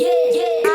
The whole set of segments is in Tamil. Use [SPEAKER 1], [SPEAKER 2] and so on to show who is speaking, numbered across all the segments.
[SPEAKER 1] yeah, yeah.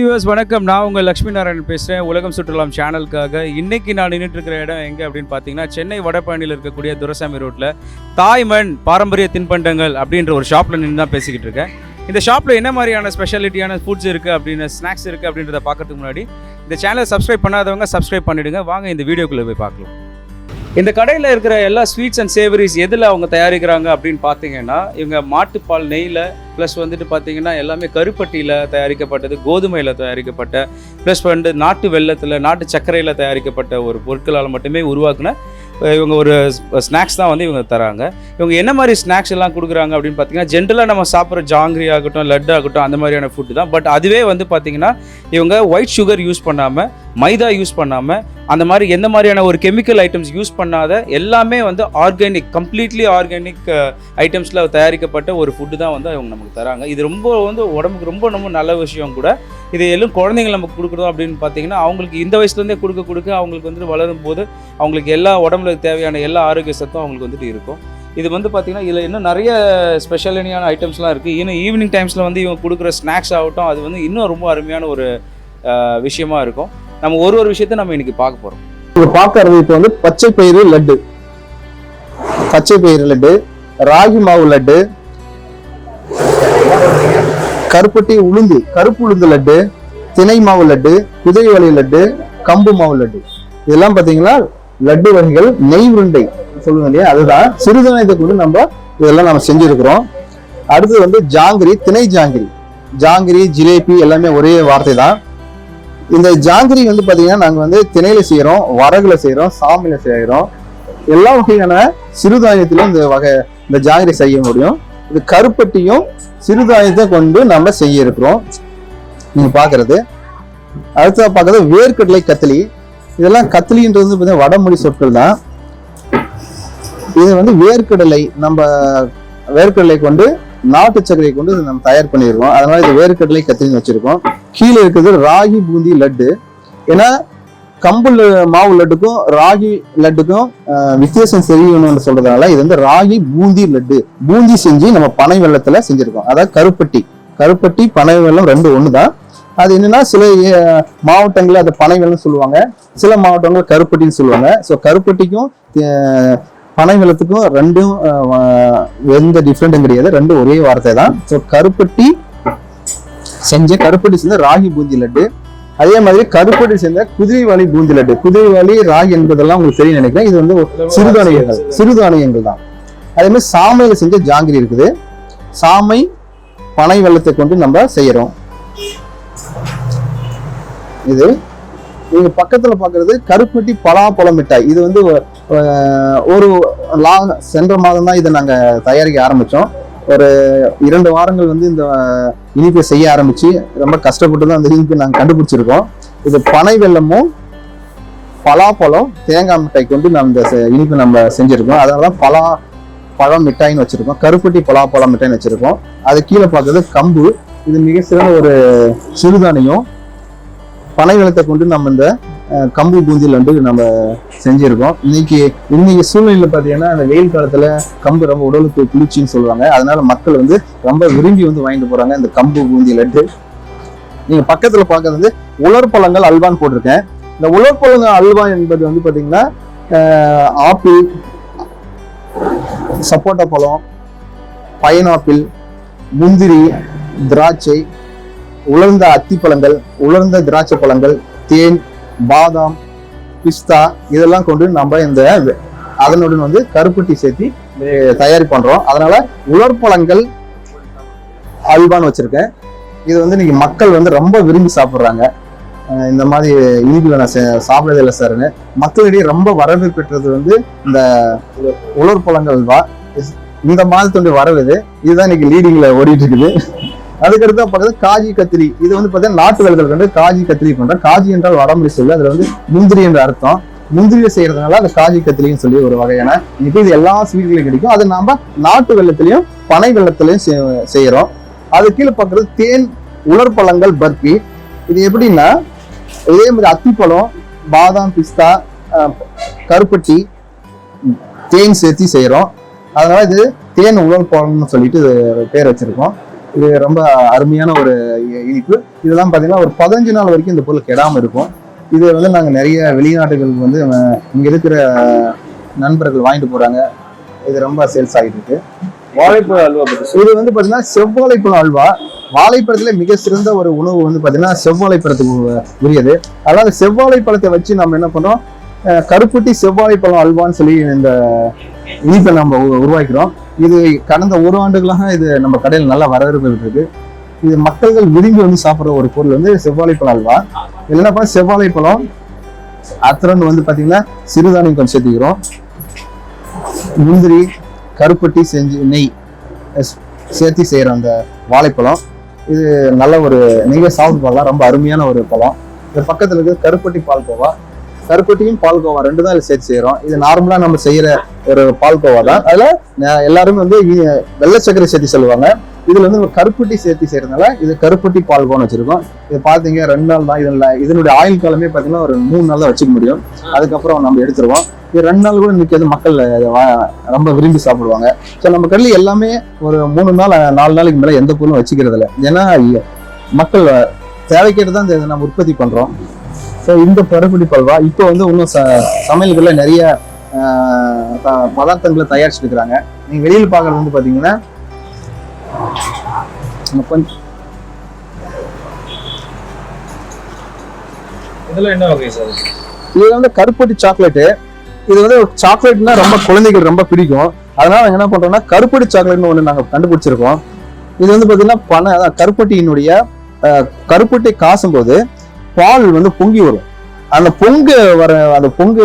[SPEAKER 1] வியூவர்ஸ் வணக்கம். நான் உங்கள் லக்ஷ்மி நாராயணன் பேசுகிறேன் உலகம் சுற்றுலாம் சேனலுக்காக இன்றைக்கி நான் நின்றுட்டு இருக்கிற இடம் எங்கே அப்படின்னு பார்த்தீங்கன்னா சென்னை வடபழனியில் இருக்கக்கூடிய துரசாமி ரோட்டில் தாய்மண் பாரம்பரிய தின்பண்டங்கள் அப்படின்ற ஒரு ஷாப்பில் நின்று தான் பேசிக்கிட்டு இருக்கேன். இந்த ஷாப்பில் என்ன மாதிரியான ஸ்பெஷாலிட்டியான ஃபுட்ஸ் இருக்குது அப்படின்னு ஸ்நாக்ஸ் இருக்குது அப்படின்றத பார்க்கறதுக்கு முன்னாடி இந்த சேனலை சப்ஸ்கிரைப் பண்ணாதவங்க சப்ஸ்கிரைப் பண்ணிடுங்க. வாங்க இந்த வீடியோக்குள்ளே போய் பார்க்கலாம். இந்த கடையில் இருக்கிற எல்லா ஸ்வீட்ஸ் அண்ட் சேவரிஸ் எதில் அவங்க தயாரிக்கிறாங்க அப்படின்னு பார்த்தீங்கன்னா இவங்க மாட்டுப்பால் நெய்யில் ப்ளஸ் வந்துட்டு பார்த்தீங்கன்னா எல்லாமே கருப்பட்டியில் தயாரிக்கப்பட்டது கோதுமையில் தயாரிக்கப்பட்ட ப்ளஸ் வந்து நாட்டு வெள்ளத்தில் நாட்டு சர்க்கரையில் தயாரிக்கப்பட்ட ஒரு பொருட்களால் மட்டுமே உருவாக்குன இவங்க ஒரு ஸ்நாக்ஸ் தான் வந்து இவங்க தராங்க. இவங்க என்ன மாதிரி ஸ்நாக்ஸ் எல்லாம் கொடுக்குறாங்க அப்படின்னு பார்த்தீங்கன்னா ஜென்ரலாக நம்ம சாப்பிட்ற ஜாங்கிரி ஆகட்டும் லட்டு ஆகட்டும் அந்த மாதிரியான ஃபுட்டு தான். பட் அதுவே வந்து பார்த்திங்கன்னா இவங்க ஒயிட் சுகர் யூஸ் பண்ணாமல் மைதா யூஸ் பண்ணாமல் அந்த மாதிரி எந்த மாதிரியான ஒரு கெமிக்கல் ஐட்டம்ஸ் யூஸ் பண்ணாத எல்லாமே வந்து ஆர்கானிக் கம்ப்ளீட்லி ஆர்கானிக் ஐட்டம்ஸில் தயாரிக்கப்பட்ட ஒரு ஃபுட்டு தான் வந்து அவங்க நமக்கு தராங்க. இது ரொம்ப வந்து உடம்புக்கு ரொம்ப ரொம்ப நல்ல விஷயம் கூட. இது எல்லாம் குழந்தைங்க நமக்கு கொடுக்குறோம் அப்படின்னு பார்த்தீங்கன்னா அவங்களுக்கு இந்த வயசுலேருந்தே கொடுக்க கொடுக்க அவங்களுக்கு வந்துட்டு வளரும் போது அவங்களுக்கு எல்லா உடம்புல தேவையான எல்லா ஆரோக்கிய சத்தும் அவங்களுக்கு வந்துட்டு இருக்கும். இது வந்து பார்த்தீங்கன்னா இதில் இன்னும் நிறைய ஸ்பெஷலினியான ஐட்டம்ஸ்லாம் இருக்குது இன்னும் ஈவினிங் டைம்ஸில் வந்து இவங்க கொடுக்குற ஸ்நாக்ஸ் ஆகட்டும் அது வந்து இன்னும் ரொம்ப அருமையான ஒரு விஷயமா இருக்கும். நம்ம ஒரு ஒரு விஷயத்த நம்ம இன்னைக்கு பார்க்க போகிறோம்
[SPEAKER 2] இப்போ பார்க்கறது இப்போ வந்து பச்சை பயிறு லட்டு. பச்சை பயிறு லட்டு ராகி மாவு லட்டு கருப்பட்டி உளுந்து கருப்பு உளுந்து லட்டு திணை மாவு லட்டு குதிரை லட்டு கம்பு மாவு லட்டு. இதெல்லாம் பாத்தீங்கன்னா லட்டு வகைகள் நெய் உருண்டை. சொல்லுங்க இல்லையா? அதுதான் சிறுதானியத்தை கொண்டு நம்ம இதெல்லாம் நம்ம செஞ்சிருக்கிறோம். அடுத்து வந்து ஜாங்கிரி திணை ஜாங்கிரி. ஜாங்கிரி ஜிலேபி எல்லாமே ஒரே வார்த்தை தான் இந்த ஜாங்கிரி வந்து பார்த்தீங்கன்னா நாங்கள் வந்து திணையில செய்கிறோம் வரகுல செய்கிறோம் சாமியில செய்கிறோம் எல்லா வகையான சிறுதானியத்திலும் இந்த வகை இந்த ஜாங்கிரி செய்ய முடியும். இது கருப்பட்டியும் சிறுதானியத்தை கொண்டு நம்ம செய்ய இருக்கிறோம் நீங்கள் பார்க்குறது அடுத்த பார்க்கறது வேர்க்கடலை கத்திலி. இதெல்லாம் கத்திலின்றது வந்து பார்த்தீங்கன்னா வடமொழி சொற்கள் தான். இது வந்து வேர்க்கடலை நம்ம வேர்க்கடலை கொண்டு நாட்டு சர்க்கரையை கொண்டு இதை நம்ம தயார் பண்ணியிருக்கோம் அதனால இது வேர்க்கடலை கத்திரின்னு வச்சிருக்கோம். கீழே இருக்கிறது ராகி பூந்தி லட்டு. ஏன்னா கம்பு மாவு லட்டுக்கும் ராகி லட்டுக்கும் வித்தியாசம் தெரியணும்னு சொல்றதுனால இது வந்து ராகி பூந்தி லட்டு. பூந்தி செஞ்சு நம்ம பனை வெள்ளத்துல செஞ்சிருக்கோம். அதாவது கருப்பட்டி. கருப்பட்டி பனை வெள்ளம் ரெண்டு ஒன்று தான் அது என்னன்னா சில மாவட்டங்களில் அதை பனை வெல்லம் சொல்லுவாங்க. சில மாவட்டங்கள் கருப்பட்டின்னு சொல்லுவாங்க. ஸோ கருப்பட்டிக்கும் பனை வெள்ளத்துக்கும் ரெண்டும் எந்த டிஃப்ரெண்ட்டும் கிடையாது. ரெண்டும் ஒரே வார்த்தை தான் ஸோ கருப்பட்டி செஞ்ச கருப்பட்டி செஞ்ச ராகி பூந்தி லட்டு. அதே மாதிரி கருப்பட்டி செஞ்ச குதிரைவாளி பூந்தி லட்டு. குதிரைவாளி ராகி என்பதெல்லாம் உங்களுக்கு தெரியும் நினைக்கிறேன். இது வந்து சிறுதானியங்கள் சிறுதானியங்கள் தான். அதே மாதிரி சாமையில செஞ்ச ஜாங்கிரி இருக்குது. சாமை பனை வெள்ளத்தை கொண்டு நம்ம செய்யறோம். இது நீங்க பக்கத்துல பாக்குறது கருப்பட்டி பலாப்பழம் மிட்டாய். இது வந்து ஒரு லா சென்ற மாதம் தான் இதை நாங்கள் தயாரிக்க ஆரம்பித்தோம் ஒரு இரண்டு வாரங்கள் வந்து இந்த இனிப்பை செய்ய ஆரம்பித்து ரொம்ப கஷ்டப்பட்டு தான் அந்த இனிப்பை நாங்கள் கண்டுபிடிச்சிருக்கோம். இது பனை வெள்ளமும் பலாப்பழம் தேங்காய் மிட்டாய் கொண்டு நம்ம இந்த செ- நம்ம செஞ்சுருக்கோம். அதனால தான் பலா பழம் மிட்டாய்னு வச்சுருக்கோம். கருப்பட்டி பலாப்பழம் மிட்டாய்னு வச்சுருக்கோம். அது கீழே பார்க்கறது கம்பு. இது மிக சிறந்த ஒரு சிறுதானியம். பனை வெள்ளத்தை கொண்டு நம்ம இந்த கம்பு பூந்தியில் வந்து நம்ம செஞ்சுருக்கோம். இன்னைக்கு இன்னைக்கு சூழ்நிலையில் பார்த்தீங்கன்னா அந்த வெயில் காலத்தில் கம்பு ரொம்ப உடலுக்கு குளிர்ச்சின்னு சொல்லுவாங்க. அதனால மக்கள் வந்து ரொம்ப விரும்பி வந்து வாங்கிட்டு போகிறாங்க இந்த கம்பு பூந்தி லட்டு. நீங்கள் பக்கத்தில் பார்க்கறது வந்து உலர்பழங்கள் அல்வான்னு போட்டிருக்கேன். இந்த உலர்பழங்கள் அல்வா என்பது வந்து பார்த்தீங்கன்னா ஆப்பிள் சப்போட்டா பழம் பைனாப்பிள் முந்திரி திராட்சை உலர்ந்த அத்திப்பழங்கள் உலர்ந்த திராட்சை பழங்கள் தேன் பாதாம் பிஸ்தா இதெல்லாம் கொண்டு நம்ம இந்த அதனுடன் வந்து கருப்பட்டி சேர்த்து தயார் பண்றோம். அதனால உலர்பழங்கள் அல்வான்னு வச்சிருக்கேன். இது வந்து இன்னைக்கு மக்கள் வந்து ரொம்ப விரும்பி சாப்பிட்றாங்க. இந்த மாதிரி இனிப்புல நான் சே- சாப்பிடவே இல்லை சார்னு மக்களிடையே ரொம்ப வரவேற்பு பெற்றது வந்து இந்த உலர்பழங்கள் தான். இந்த மாதத்துடைய வரவு இது. இதுதான் இன்னைக்கு லீடிங்ல ஓடிட்டு இருக்குது. அதுக்கடுத்து பார்த்தா காஜி கத்திரி. இது வந்து பார்த்தீங்கன்னா நாட்டு விளைதல் வந்து காஜி கத்திரி பண்றோம் காஜி என்றால் வடமொழி சொல்லு அதுல வந்து முந்திரி என்ற அர்த்தம். முந்திரியை செய்யறதுனால அந்த காஜி கத்திரின்னு சொல்லி ஒரு வகையான இப்போ இது எல்லா ஸ்வீட்லையும் கிடைக்கும். அது நாம நாட்டு வெள்ளத்திலையும் பனை வெள்ளத்திலையும் செய்- செய்யறோம். அது கீழே பார்க்கறது தேன் உலர்பழங்கள் பர்பி. இது எப்படின்னா இதே மாதிரி அத்திப்பழம் பாதாம் பிஸ்தா கருப்பட்டி தேன் சேர்த்து செய்யறோம். அதனால இது தேன் உலர் பழம்னு சொல்லிட்டு இது பேர் வச்சிருக்கோம். இது ரொம்ப அருமையான ஒரு இனிப்பு. இதெல்லாம் பார்த்தீங்கன்னா ஒரு பதினஞ்சு நாள் வரைக்கும் இந்த பொருள் கெடாம இருக்கும். இது வந்து நாங்கள் நிறைய வெளிநாட்டுகளுக்கு வந்து இங்க இருக்கிற நண்பர்கள் வாங்கிட்டு போறாங்க. இது ரொம்ப சேல்ஸ் ஆகிட்டு இருக்கு.
[SPEAKER 1] வாழைப்பழ அல்வா
[SPEAKER 2] இது வந்து பாத்தீங்கன்னா செவ்வாழைப்பழம் அல்வா. வாழைப்பழத்துல மிக சிறந்த ஒரு உணவு வந்து பாத்தீங்கன்னா செவ்வாழைப்பழத்துக்கு உரியது. அதாவது செவ்வாழைப்பழத்தை வச்சு நம்ம என்ன பண்றோம்? அஹ் கருப்பட்டி செவ்வாழைப்பழம் அல்வான்னு சொல்லி இந்த இனிப்பை நம்ம உருவாக்கிறோம். இது கடந்த ஒரு ஆண்டுகளாக இது நம்ம கடையில் நல்லா வரவேற்பு இருக்கு இது மக்கள்கள் விரும்பி வந்து சாப்பிடுற ஒரு பொருள் வந்து செவ்வாழைப்பழம் அல்வா. இல்லைன்னா செவ்வாழைப்பழம் அத்திரன் வந்து பாத்தீங்கன்னா சிறுதானியம் கொஞ்சம் சேர்த்துக்கிறோம். முந்திரி கருப்பட்டி செஞ்சு நெய் சேர்த்து செய்யற அந்த வாழைப்பழம். இது நல்ல ஒரு நீங்கள் சாப்பிட்டு பழம் ரொம்ப அருமையான ஒரு பழம். இது பக்கத்துல இருக்கு கருப்பட்டி பால் கோவா கருப்பட்டியும் பால்கோவா ரெண்டு தான் இதுல சேர்த்து செய்கிறோம் இது நார்மலாக நம்ம செய்கிற ஒரு பால்கோவா தான் அதில் எல்லாருமே வந்து வெள்ளை சர்க்கரை சேர்த்து சொல்லுவாங்க. இதில் வந்து கருப்பட்டி சேர்த்து செய்கிறதுனால இது கருப்பட்டி பால்கோன்னு வச்சுருக்கோம். இது பார்த்தீங்க ரெண்டு நாள் தான் இதில் இதனுடைய ஆயுள் காலமே பார்த்தீங்கன்னா ஒரு மூணு நாள் தான் வச்சுக்க முடியும். அதுக்கப்புறம் நம்ம எடுத்துருவோம். இது ரெண்டு நாள் கூட நிற்காது மக்கள் ரொம்ப விரும்பி சாப்பிடுவாங்க. ஸோ நம்ம கடையில் எல்லாமே ஒரு மூணு நாள் நாலு நாளைக்கு மேலே எந்த பொருளும் வச்சுக்கிறது இல்லை ஏன்னா மக்கள் தேவைக்கேட்டு தான் இந்த நம்ம உற்பத்தி பண்ணுறோம் ஸோ இந்த பருப்படி பல்வா இப்போ வந்து இன்னும் ச சமையல்களில் நிறைய பதார்த்தங்களை தயாரிச்சுட்டு இருக்கிறாங்க நீங்க வெளியில் பார்க்கறது வந்து பார்த்தீங்கன்னா கொஞ்சம்
[SPEAKER 1] இதெல்லாம் என்ன வகை சார்?
[SPEAKER 2] இது வந்து கருப்பட்டி சாக்லேட்டு. இது வந்து சாக்லேட்னா ரொம்ப குழந்தைகள் ரொம்ப பிடிக்கும். அதனால என்ன பண்றோம்னா கருப்பட்டி சாக்லேட்னு ஒன்று நாங்கள் கண்டுபிடிச்சிருக்கோம். இது வந்து பார்த்தீங்கன்னா பண அதான் கருப்பட்டியினுடைய கருப்பட்டி காசும் போது பால் வந்து பொங்கி வரும். அந்த பொங்கு வர அந்த பொங்கு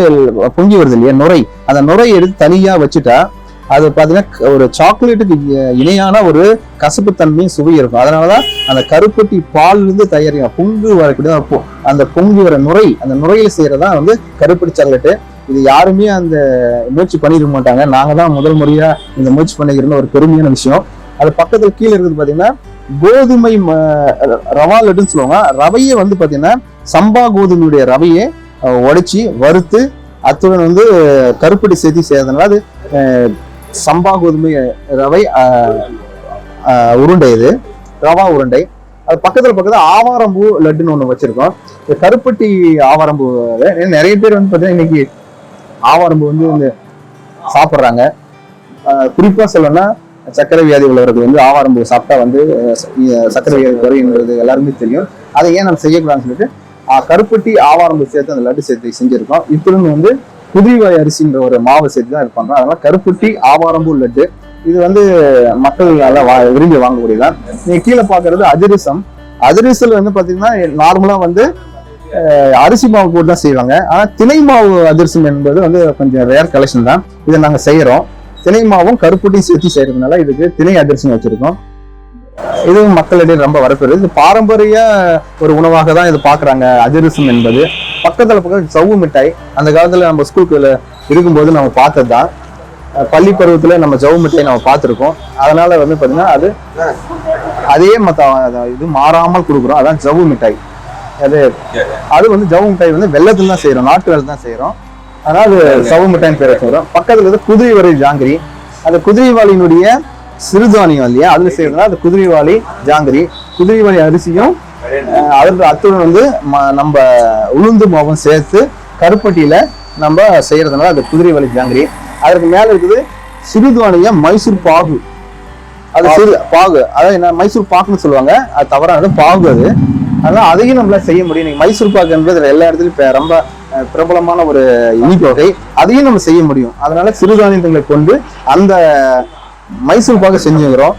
[SPEAKER 2] பொங்கி வருது இல்லையா? நுரை. அந்த நுரை எடுத்து தனியா வச்சுட்டா அது பார்த்தீங்கன்னா ஒரு சாக்லேட்டுக்கு இ- இணையான ஒரு கசப்பு தன்மையும் சுவை இருக்கும். அதனாலதான் அந்த கருப்பட்டி பால் இருந்து தயாரிக்கும் பொங்கு வரக்கூடிய அந்த அந்த பொங்கி வர நுரை அந்த நுரையில் செய்யறதா வந்து கருப்பட்டி சாக்லேட்டு. இது யாருமே அந்த முயற்சி பண்ணிருக்க மாட்டாங்க. நாங்கள் தான் முதல் முறையாக இந்த முயற்சி பண்ணிக்கிறோம்னு ஒரு பெருமையான விஷயம். அது பக்கத்தில் கீழே இருக்குது பார்த்தீங்கன்னா கோதுமை ம- ரவா லட்டுன்னு சொல்லுவாங்க. ரவையை வந்து பார்த்தீங்கன்னா சம்பா கோதுமையுடைய ரவையை உடைச்சி வறுத்து அத்துடன் வந்து கருப்பட்டி சேர்த்து செய்யறதுனால அது சம்பா கோதுமை ரவை உருண்டை இது. ரவா உருண்டை. அது பக்கத்தில் பக்கத்தில் ஆவாரம்பூ லட்டுன்னு ஒன்று வச்சுருக்கோம். இந்த கருப்பட்டி ஆவாரம்பூ நிறைய பேர் வந்து பார்த்தீங்கன்னா இன்னைக்கு ஆவாரம்பூ வந்து இந்த சாப்பிட்றாங்க குறிப்பாக சொல்லணும்னா சர்க்கரை வியாதி உள்ளவர்கள் வந்து ஆவாரம்பூ சாப்பிட்டா வந்து சர்க்கரை வியாதி குறையுங்கிறது எல்லாருமே தெரியும். அதை ஏன் நம்ம செய்யக்கூடாதுன்னு சொல்லிட்டு கருப்பட்டி ஆவாரம் ஆவாரம்பூ சேர்த்து அந்த லட்டு சேர்த்து செஞ்சிருக்கோம். இப்படின்னு வந்து குதிரைவாய் அரிசின்ற ஒரு மாவு சேர்த்து தான் இது பண்றோம். அதனால கருப்பட்டி ஆவாரம்பூ லட்டு இது வந்து மக்கள் வா விரும்பி வாங்கக்கூடியதான் நீங்க கீழே பாக்குறது அதிரசம். அதிரசல் வந்து பாத்தீங்கன்னா நார்மலா வந்து அரிசி மாவு போட்டு தான் செய்வாங்க. ஆனா திணை மாவு அதிரசம் என்பது வந்து கொஞ்சம் ரேர் கலெக்ஷன் தான். இதை நாங்க செய்யறோம் திணை மாவும் கருப்பட்டியும் சேர்த்து செய்யறதுனால இதுக்கு திணை அதிரசம் வச்சிருக்கோம். இதுவும் மக்களிடையே ரொம்ப வரப்பெறுது. இது பாரம்பரிய ஒரு உணவாக தான் இது பாக்குறாங்க. அதிரசம் என்பது. பக்கத்துல பக்கம் சவ்வு மிட்டாய். அந்த காலத்துல நம்ம ஸ்கூலுக்குள்ள இருக்கும்போது நம்ம பார்த்தது தான் பள்ளி பருவத்துல நம்ம ஜவு மிட்டாய் நம்ம பார்த்துருக்கோம். அதனால வந்து பாத்தீங்கன்னா அது அதே மத்த இது மாறாமல் கொடுக்குறோம். அதான் ஜவ்வு மிட்டாய். அது அது வந்து ஜவு மிட்டாய் வந்து வெள்ளத்துல தான் செய்யறோம். நாட்டு வெள்ளத்தில் தான் செய்யறோம். அதாவது அது சவு மிட்டாய்னு பேர் வச்சுக்கிறோம் பக்கத்துல இருந்து குதிரைவரை ஜாங்கிரி. அந்த குதிரைவாளியினுடைய சிறுதானியம் இல்லையா? அதுல செய்யறதுனா அது குதிரைவாளி ஜாங்கிரி. குதிரைவாளி அரிசியும் அதற்கு அத்துடன் வந்து ம- நம்ம உளுந்து மாவும் சேர்த்து கருப்பட்டியில நம்ம செய்யறதுனால அது குதிரைவாளி ஜாங்கிரி. அதற்கு மேல இருக்குது சிறுதானியம் மைசூர் பாகு. அது சிறு பாகு. அதாவது என்ன? மைசூர் பாக்குன்னு சொல்லுவாங்க. அது தவறானது பாகு அது. அதனால அதையும் நம்மளால செய்ய முடியும். நீங்க மைசூர் பாக்கு என்பது எல்லா இடத்துலயும் ரொம்ப பிரபலமான ஒரு இனிப்பு வகை அதையும் நம்ம செய்ய முடியும். அதனால சிறுதானியங்களை கொண்டு அந்த மைசூர் பாக செஞ்சுக்கிறோம்.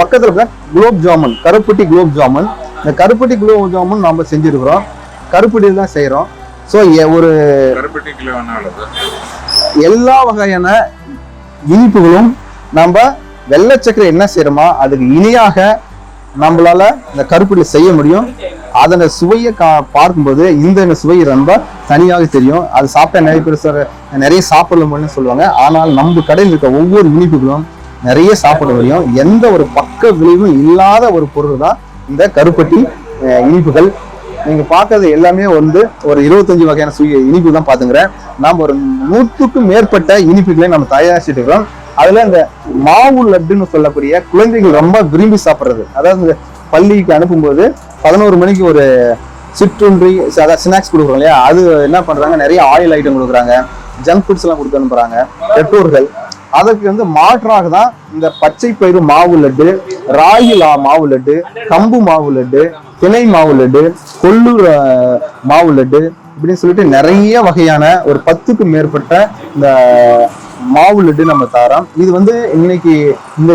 [SPEAKER 2] பக்கத்துல குலோப் ஜாமுன் கருப்பட்டி குலோப் ஜாமுன். இந்த கருப்பட்டி குலோப் ஜாமுன் நம்ம செஞ்சிருக்கிறோம். கருப்பட்டியில் தான் செய்கிறோம் ஸோ ஒரு
[SPEAKER 3] கருப்பட்டி
[SPEAKER 2] எல்லா வகையான இனிப்புகளும் நம்ம வெள்ளை சக்கரை என்ன செய்யறோமோ அதுக்கு இணையாக நம்மளால இந்த கருப்பட்டியில் செய்ய முடியும். அதனை சுவையை கா பார்க்கும்போது இந்த சுவை ரொம்ப தனியாக தெரியும். அது சாப்பிட்டா நிறைய பேர் சார் நிறைய சாப்பிட முடியும்னு சொல்லுவாங்க. ஆனால் நம்ம கடையில் இருக்க ஒவ்வொரு இனிப்புகளும் நிறைய சாப்பிட முடியும். எந்த ஒரு பக்க விளைவும் இல்லாத ஒரு பொருள் தான் இந்த கருப்பட்டி இனிப்புகள். நீங்கள் பார்க்கறது எல்லாமே வந்து ஒரு இருபத்தஞ்சு வகையான சுய இனிப்பு தான் பார்த்துங்கிறேன் நாம் ஒரு நூற்றுக்கும் மேற்பட்ட இனிப்புகளை நம்ம தயாரிச்சுட்டு இருக்கிறோம். அதில் இந்த மாவு லட்டுன்னு சொல்லக்கூடிய குழந்தைகள் ரொம்ப விரும்பி சாப்பிட்றது. அதாவது இந்த பள்ளிக்கு அனுப்பும்போது பதினோரு மணிக்கு ஒரு சிற்றுன்றி அதாவது ஸ்நாக்ஸ் கொடுக்குறோம் இல்லையா? அது என்ன பண்ணுறாங்க நிறைய ஆயில் ஐட்டம் கொடுக்குறாங்க. ஜங்க் ஃபுட்ஸ் எல்லாம் கொடுத்து அனுப்புறாங்க. பெற்றோர்கள். அதற்கு வந்து மாற்றாக தான் இந்த பச்சை பயிறு மாவு லட்டு ராகி மாவு லட்டு கம்பு மாவு லட்டு திணை மாவு லட்டு கொள்ளூர் மாவு லட்டு இப்படின்னு சொல்லிட்டு நிறைய வகையான ஒரு பத்துக்கும் மேற்பட்ட இந்த மாவு லட்டு நம்ம தாரோம் இது வந்து இன்னைக்கு இந்த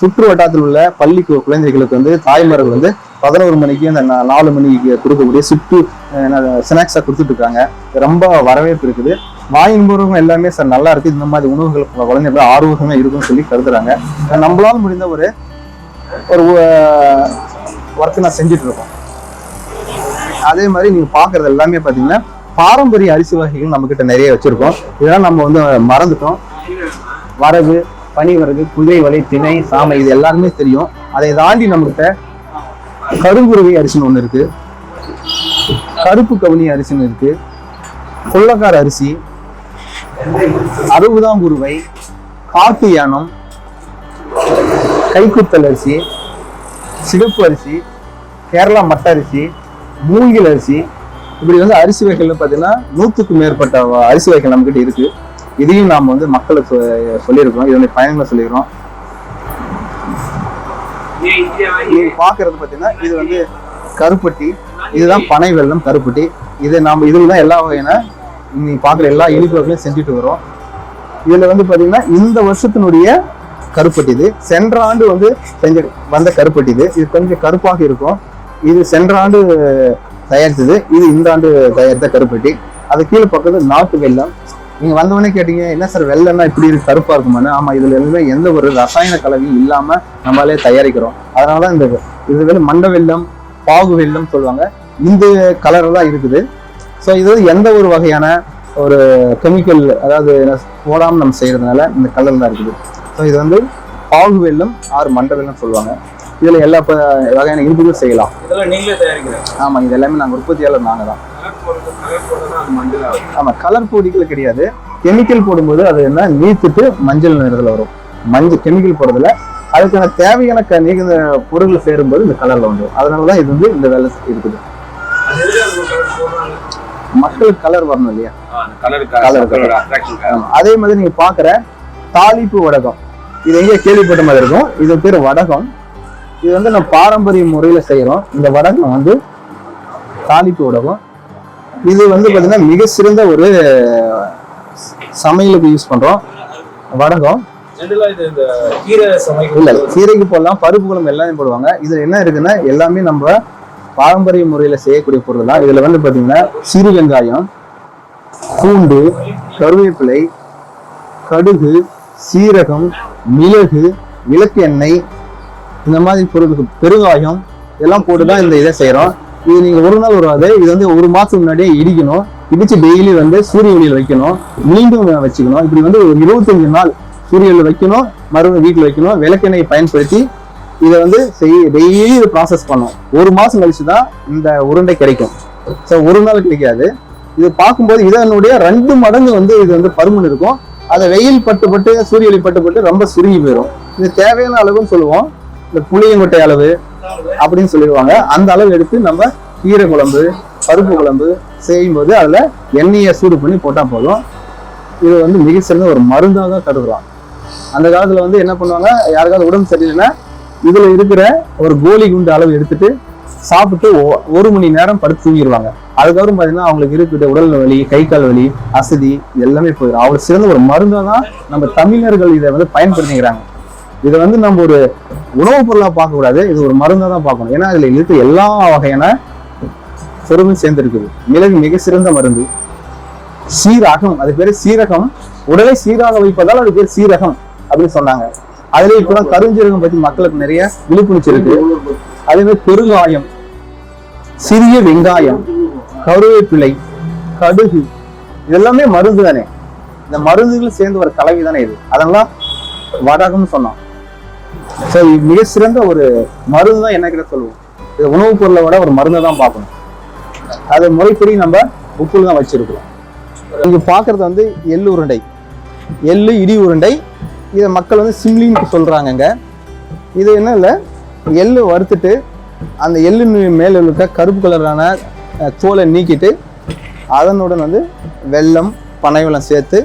[SPEAKER 2] சுற்று வட்டாரத்தில் உள்ள பள்ளி குழந்தைகளுக்கு வந்து தாய்மார்கள் வந்து பதினோரு மணிக்கு அந்த நாலு மணிக்கு கொடுக்கக்கூடிய சுற்று ஸ்நாக்ஸாக கொடுத்துட்டு இருக்காங்க ரொம்ப வரவேற்பு இருக்குது. வாயின் பூர்வம் எல்லாமே சார் நல்லா இருக்கு. இந்த மாதிரி உணவுகள் குழந்தைகள் ஆர்வமாக இருக்கும்னு சொல்லி கருதுறாங்க. நம்மளால் முடிந்த ஒரு ஒரு ஒர்க்கு நான் செஞ்சுட்டு இருக்கோம் அதே மாதிரி நீங்க பாக்குறது எல்லாமே பார்த்தீங்கன்னா பாரம்பரிய அரிசி வகைகள் நம்ம கிட்ட நிறைய வச்சிருக்கோம். இதெல்லாம் நம்ம வந்து மறந்துட்டோம். வரகு பனி வரகு குதிரை வலை திணை சாமை இது எல்லாருமே தெரியும். அதை தாண்டி நம்மகிட்ட கருங்குருவி அரிசின்னு ஒன்று இருக்கு. கருப்பு கவுனி அரிசின்னு இருக்கு. கொள்ளக்கார அரிசி. அறுபதாம் குருவை. காட்டு யானம். கைக்குத்தல் அரிசி. சிகப்பு அரிசி. கேரளா மட்ட அரிசி. மூங்கில் அரிசி. இப்படி வந்து அரிசி வகைகள்னு பார்த்தீங்கன்னா நூற்றுக்கும் மேற்பட்ட அரிசி வகைகள் நம்மக்கிட்ட இருக்குது இதையும் நாம் வந்து மக்களுக்கு சொ- சொல்லியிருக்கிறோம். இதனுடைய பயன்களை சொல்லியிருக்கிறோம். நீங்க பாக்குறது பாத்தீங்கன்னா இது வந்து கருப்பட்டி. இதுதான் பனை வெல்லம் கருப்பட்டி. இது நாம இதுல தான் எல்லா வகையான நீங்க பார்க்குற எல்லா இனிப்பு வகையும் செஞ்சுட்டு வரோம். இதுல வந்து பாத்தீங்கன்னா இந்த வருஷத்தினுடைய கருப்பட்டி இது. சென்ற ஆண்டு வந்து செஞ்ச வந்த கருப்பட்டி இது. இது கொஞ்சம் கருப்பாக இருக்கும். இது சென்ற ஆண்டு தயாரித்தது. இது இந்த ஆண்டு தயாரித்த கருப்பட்டி. அது கீழே பக்கத்து நாட்டு வெள்ளம் நீங்க வந்தவொடனே கேட்டீங்க என்ன சார் வெள்ளம்னா இப்படி இருக்கு கருப்பா இருக்குமான்னு? ஆமா இதுல எதுவுமே எந்த ஒரு ரசாயன கலவையும் இல்லாம நம்மளே தயாரிக்கிறோம். அதனாலதான் இந்த இது வந்து மண்ட வெல்லம் பாகு வெல்லம் சொல்லுவாங்க. இந்த கலர் தான் இருக்குது. ஸோ இது எந்த ஒரு வகையான ஒரு கெமிக்கல் அதாவது போடாமல் நம்ம செய்யறதுனால இந்த கலர் தான் இருக்குது. ஸோ இது வந்து பாகு வெல்லம் ஆறு மண்ட வெல்லம் சொல்லுவாங்க. இதுல எல்லா வகையான இனிப்புகளும் செய்யலாம்.
[SPEAKER 1] இதெல்லாம் நீங்களே தயாரிக்கிறேன்
[SPEAKER 2] ஆமா இது எல்லாமே நாங்கள் உற்பத்தியாளர் நாங்கள் தான். ஆமா கலர் பொடிகள் கிடையாது. கெமிக்கல் போடும்போது அது என்ன? நீத்துட்டு மஞ்சள் நிறத்துல வரும். மஞ்சள் கெமிக்கல் போடுறதுல. அதுக்கான தேவையான க நீங்க பொருட்கள் சேரும்போது இந்த கலர்ல வந்துடும் அதனால தான் இது வந்து இந்த வேலை இருக்குது. மக்களுக்கு கலர் வரணும் இல்லையா. ஆமா. அதே மாதிரி நீங்க பாக்குற தாளிப்பு வடகம். இது எங்க கேள்விப்பட்ட மாதிரி இருக்கும். இது பேர் வடகம். இது வந்து நம்ம பாரம்பரிய முறையில செய்யறோம். இந்த வடகம் வந்து தாளிப்பு வடகம். இது வந்து பாத்தீங்கன்னா மிக சிறந்த ஒரு சமையலுக்கு யூஸ் பண்றோம். வடகம் இல்ல கீரைக்கு போடலாம் பருப்பு குழம்பு எல்லாமே போடுவாங்க. இதுல என்ன இருக்குன்னா எல்லாமே நம்ம பாரம்பரிய முறையில செய்யக்கூடிய பொருள் தான். இதுல வந்து பாத்தீங்கன்னா சிறு வெங்காயம் பூண்டு கருவேப்பிலை கடுகு சீரகம் மிளகு விளக்கு எண்ணெய் இந்த மாதிரி பொருளுக்கு பெருங்காயம் இதெல்லாம் போட்டு தான் இந்த இதை செய்றோம். இது நீங்க ஒரு நாள் வராது. இது வந்து ஒரு மாசம் முன்னாடியே இடிக்கணும். இடிச்சு டெய்லி வந்து சூரிய ஒளியில் வைக்கணும். மீண்டும் வச்சுக்கணும். இப்படி வந்து ஒரு இருபத்தஞ்சு நாள் சூரிய ஒளியில் வைக்கணும். மறுபடியும் வீட்டில் வைக்கணும். விளக்கெண்ணெயை பயன்படுத்தி இதை வந்து செய் டெய்லி இது ப்ராசஸ் பண்ணும் ஒரு மாசம் கழிச்சு தான் இந்த உருண்டை கிடைக்கும். ஸோ ஒரு நாள் கிடைக்காது. இது பார்க்கும்போது இதனுடைய ரெண்டு மடங்கு வந்து இது வந்து பருமன் இருக்கும். அதை வெயில் பட்டு பட்டு சூரிய ஒளி பட்டு பட்டு ரொம்ப சுருங்கி போயிடும் இது தேவையான அளவுன்னு சொல்லுவோம். இந்த புளியங்கொட்டை அளவு அப்படின்னு சொல்லிடுவாங்க. அந்த அளவு எடுத்து நம்ம கீரை குழம்பு பருப்பு குழம்பு செய்யும்போது அதில் எண்ணெயை சூடு பண்ணி போட்டால் போதும். இது வந்து மிக சிறந்த ஒரு மருந்தாக தான் கருதுலாம். அந்த காலத்தில் வந்து என்ன பண்ணுவாங்க? யாருக்காவது உடம்பு சரியில்லைன்னா இதில் இருக்கிற ஒரு கோலி குண்டு அளவு எடுத்துட்டு சாப்பிட்டு ஒ- ஒரு மணி நேரம் படுத்து தூங்கிடுவாங்க அதுக்கப்புறம் பார்த்தீங்கன்னா அவங்களுக்கு இருக்கிற உடல் வலி கை கால் வலி அசதி எல்லாமே போயிடும். அவ்வளோ சிறந்த ஒரு மருந்தாக தான் நம்ம தமிழர்கள் இதை வந்து பயன்படுத்திக்கிறாங்க. இதை வந்து நம்ம ஒரு உணவுப் பொருளாக பார்க்கக்கூடாது. இது ஒரு மருந்தாக தான் பார்க்கணும். ஏன்னா அதில் இருக்க எல்லா வகையான பொருளும் சேர்ந்துருக்குது. மிளகு மிக சிறந்த மருந்து. சீரகம் அது பேர் சீரகம். உடலை சீராக வைப்பதால் அது பேர் சீரகம் அப்படின்னு சொன்னாங்க. அதுல இப்பதான் கருஞ்சீரகம் பத்தி மக்களுக்கு நிறைய விழிப்புணர்ச்சி இருக்கு அதே மாதிரி பெருங்காயம் சிறிய வெங்காயம் கருவேப்பிலை கடுகு இதெல்லாமே மருந்து தானே இந்த மருந்துகள் சேர்ந்து ஒரு கலவை தானே இது. அதெல்லாம் வடகம்னு சொன்னோம். ஸோ மிக சிறந்த ஒரு மருந்து தான் என்ன கிட்ட சொல்லுவோம். இது உணவுப் பொருளை விட ஒரு மருந்தை தான் பார்க்கணும். அது முறைப்படி நம்ம உப்புல தான் வச்சிருக்கோம் இங்க பாக்குறது வந்து எள்ளு உருண்டை. எள்ளு இடி உருண்டை. இதை மக்கள் வந்து சிம்லின்னு சொல்கிறாங்கங்க இது என்ன இல்லை? எள்ளு வறுத்துட்டு அந்த எள்ளு மேல இருக்க கருப்பு கலரான தோலை நீக்கிட்டு அதனுடன் வந்து வெள்ளம் பனைவெல்லாம் சேர்த்து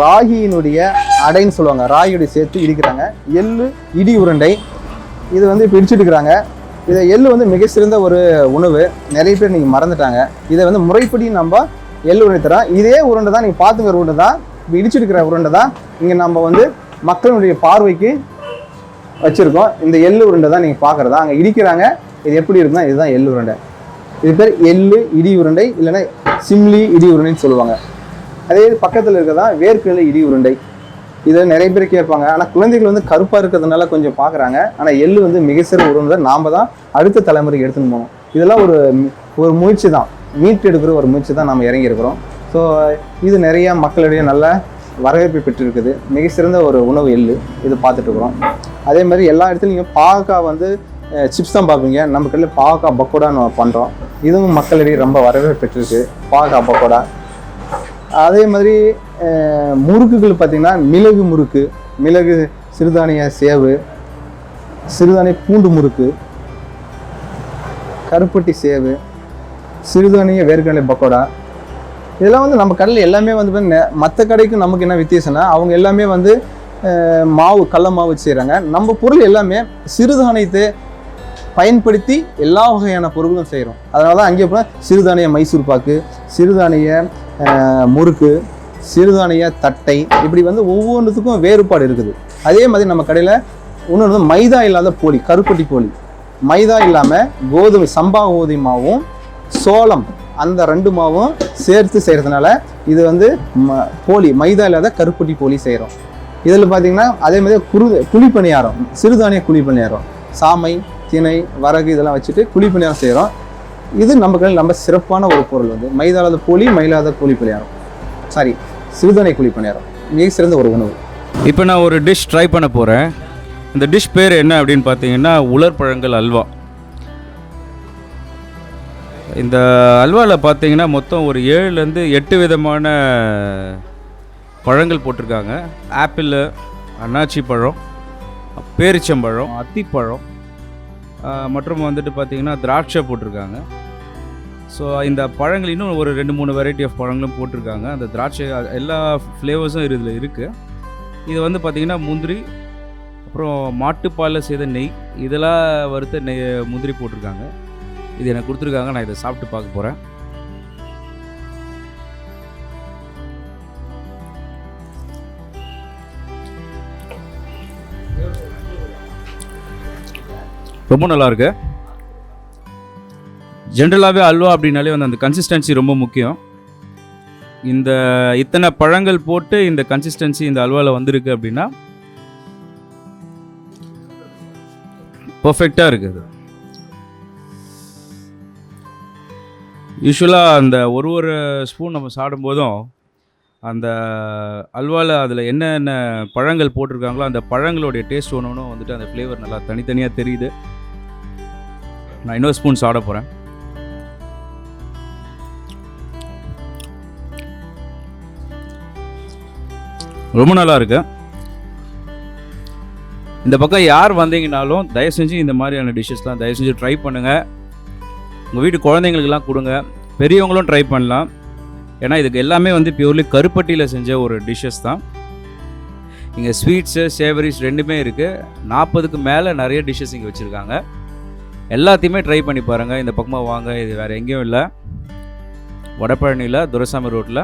[SPEAKER 2] ராகியினுடைய அடைன்னு சொல்லுவாங்க. ராகியுடைய சேர்த்து இடிக்கிறாங்க. எள்ளு இடி உருண்டை. இது வந்து இப்போ இடிச்சுட்டு இருக்கிறாங்க. இதை எள்ளு வந்து மிக சிறந்த ஒரு உணவு. நிறைய பேர் நீங்கள் மறந்துட்டாங்க. இதை வந்து முறைப்படி நம்ம எள்ளு உருண்டை தரோம் இதே உருண்டை தான் நீங்கள் பார்த்துக்கிற உருண்டை தான். இப்போ இடிச்சிருக்கிற உருண்டை தான் இங்கே நம்ம வந்து மக்களுடைய பார்வைக்கு வச்சுருக்கோம். இந்த எள்ளு உருண்டை தான் நீங்கள் பார்க்குறதா. அங்கே இடிக்கிறாங்க. இது எப்படி இருக்குன்னா இதுதான் எள்ளு உருண்டை. இது பேர் எள்ளு இடி உருண்டை இல்லைன்னா சிம்லி இடி உருண்டைன்னு சொல்லுவாங்க. அதே பக்கத்தில் இருக்கிறதா வேர்க்கடலை இடி உருண்டை. இதில் நிறைய பேர் கேட்பாங்க. ஆனால் குழந்தைகள் வந்து கருப்பாக இருக்கிறதுனால கொஞ்சம் பார்க்குறாங்க ஆனால் எள்ளு வந்து மிக சிறு உருண்டை நாம் தான் அடுத்த தலைமுறைக்கு எடுத்துன்னு போகணும். இதெல்லாம் ஒரு ஒரு முயற்சி தான். மீட் எடுக்கிற ஒரு முயற்சி தான் நம்ம இறங்கியிருக்கிறோம். ஸோ இது நிறைய மக்களிடையே நல்ல வரவேற்பு பெற்றிருக்குது. மிக சிறந்த ஒரு உணவு எள்ளு. இது பார்த்துட்ருக்குறோம் அதே மாதிரி எல்லா இடத்துலையும் பாவக்காய் வந்து சிப்ஸ் தான் பார்ப்பீங்க. நம்ம கடையில் பாவக்காய் பக்கோடான்னு பண்ணுறோம் இதுவும் மக்களிடையே ரொம்ப வரவேற்பு பெற்றிருக்கு. பாவக்காய் பக்கோடா. அதே மாதிரி முறுக்குகள் பார்த்திங்கன்னா மிளகு முறுக்கு மிளகு சிறுதானிய சேவு சிறுதானிய பூண்டு முறுக்கு கருப்பட்டி சேவு சிறுதானிய வேர்க்கடலை பக்கோடா. இதெல்லாம் வந்து நம்ம கடையில் எல்லாமே வந்து மற்ற கடைக்கும் நமக்கு என்ன வித்தியாசம்னா அவங்க எல்லாமே வந்து மாவு கடல மாவு செய்கிறாங்க நம்ம பொருள் எல்லாமே சிறுதானியத்தை பயன்படுத்தி எல்லா வகையான பொருட்களும் செய்கிறோம் அதனால தான் அங்கே போனால் சிறுதானிய மைசூர் பாக்கு சிறுதானிய முறுக்கு சிறுதானிய தட்டை இப்படி வந்து ஒவ்வொன்றுத்துக்கும் வேறுபாடு இருக்குது. அதே மாதிரி நம்ம கடையில் இன்னொன்று வந்து மைதா இல்லாத போலி கருப்பட்டி போலி. மைதா இல்லாமல் கோதுமை சம்பா கோதுமை மாவும் சோளம் அந்த ரெண்டு மாவும் சேர்த்து செய்கிறதுனால இது வந்து ம போலி மைதா இல்லாத கருப்பட்டி போலி செய்கிறோம் இதில் பார்த்தீங்கன்னா அதே மாதிரி குரு குழிப்பணியாரம் சிறுதானிய குழிப்பணியாரம் சாமை திணை வரகு இதெல்லாம் வச்சுட்டு குழி பணியாரம் செய்கிறோம் இது நம்ம கடையில் நம்ம சிறப்பான ஒரு பொருள் வந்து மைதாளாத இல்லாத போலி மயிலாத குழிப்பணியாரம். சாரி சிறுதணை குழி பணியாரம் மிக சிறந்த ஒரு உணவு.
[SPEAKER 1] இப்போ நான் ஒரு டிஷ் ட்ரை பண்ண போகிறேன் இந்த டிஷ் பேர் என்ன அப்படின்னு பார்த்தீங்கன்னா உலர்பழங்கள் அல்வா. இந்த அல்வாவில் பார்த்தீங்கன்னா மொத்தம் ஒரு ஏழுலேருந்து எட்டு விதமான பழங்கள் போட்டிருக்காங்க. ஆப்பிள் அன்னாச்சி பழம் பேரிச்சம்பழம் அத்திப்பழம் மற்றும் வந்துட்டு பார்த்தீங்கன்னா திராட்சை போட்டிருக்காங்க. ஸோ இந்த பழங்கள் இன்னும் ஒரு ரெண்டு மூணு வெரைட்டி ஆஃப் பழங்களும் போட்டிருக்காங்க. அந்த திராட்சை எல்லா ஃப்ளேவர்ஸும் இதில் இருக்குது இது வந்து பார்த்திங்கன்னா முந்திரி அப்புறம் மாட்டுப்பாலில் செய்த நெய் இதெல்லாம் வறுத்த நெய் முந்திரி போட்டிருக்காங்க. இது எனக்கு கொடுத்துருக்காங்க. நான் இதை சாப்பிட்டு பார்க்க போகிறேன் ரொம்ப நல்லா இருக்கு ஜென்ரலாகவே அல்வா அப்படின்னாலே வந்து அந்த கன்சிஸ்டன்சி ரொம்ப முக்கியம். இந்த இத்தனை பழங்கள் போட்டு இந்த கன்சிஸ்டன்சி இந்த அல்வாவில் வந்திருக்கு அப்படின்னா பர்ஃபெக்டாக இருக்குது. யூஸ்வலாக அந்த ஒரு ஒரு ஸ்பூன் நம்ம சாப்பிடும்போதும் அந்த அல்வாவில் அதில் என்னென்ன பழங்கள் போட்டிருக்காங்களோ அந்த பழங்களுடைய டேஸ்ட் ஒன்று ஒன்றும் வந்துட்டு அந்த ஃப்ளேவர் நல்லா தனித்தனியாக தெரியுது. நான் இன்னொரு ஸ்பூன் சாப்பிட போகிறேன் ரொம்ப நல்லா இருக்கு. இந்த பக்கம் யார் வந்தீங்கனாலும் தயவு செஞ்சு இந்த மாதிரியான டிஷ்ஷஸ்லாம் தயவு செஞ்சு ட்ரை பண்ணுங்கள் உங்கள் வீட்டு குழந்தைங்களுக்கெல்லாம் கொடுங்க. பெரியவங்களும் ட்ரை பண்ணலாம். ஏன்னா இதுக்கு எல்லாமே வந்து பியூர்லி கருப்பட்டியில் செஞ்ச ஒரு டிஷ்ஷஸ் தான். இங்கே ஸ்வீட்ஸு சேவரிஸ் ரெண்டுமே இருக்குது நாற்பதுக்கு மேலே நிறைய டிஷ்ஷஸ் இங்கே வச்சுருக்காங்க. எல்லாத்தையுமே ட்ரை பண்ணி பாருங்கள் இந்த பக்கமாக வாங்க. இது வேறு எங்கேயும் இல்லை. வடபழனியில் துரசாமி ரோட்டில்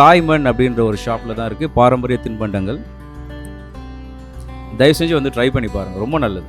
[SPEAKER 1] தாய்மண் அப்படின்ற ஒரு ஷாப்பில் தான் இருக்குது பாரம்பரிய தின்பண்டங்கள். தயவு செஞ்சு வந்து ட்ரை பண்ணி பாருங்கள் ரொம்ப நல்லது.